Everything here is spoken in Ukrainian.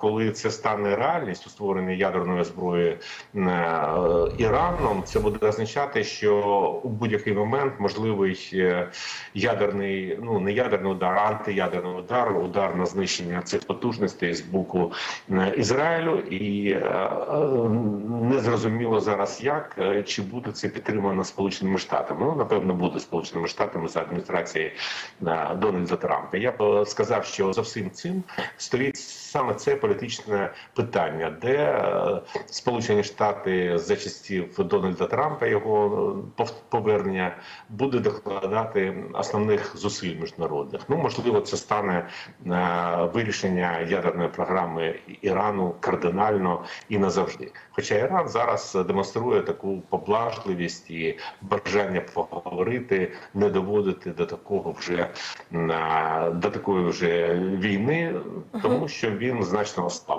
Коли це стане реальністю створення ядерної зброї е, Іраном, це буде означати, що у будь-який момент можливий е, ядерний, ну не ядерний удар, а антиядерний удар, удар на знищення цих потужностей з боку е, Ізраїлю, і незрозуміло зараз, як чи буде це підтримано Сполученими Штатами. Ну напевно, буде Сполученими Штатами за адміністрації Дональда Трампа. Я б сказав, що за всім цим стоїть саме це політичне питання, де е, Сполучені Штати за часів Дональда Трампа його е, повернення буде докладати основних зусиль міжнародних. Ну можливо, це стане е, вирішення ядерної програми Ірану кардинально і назавжди. Хоча Іран зараз демонструє таку поблажливість і бажання поговорити, не доводити до такого вже до такої вже війни, тому що він значно acho que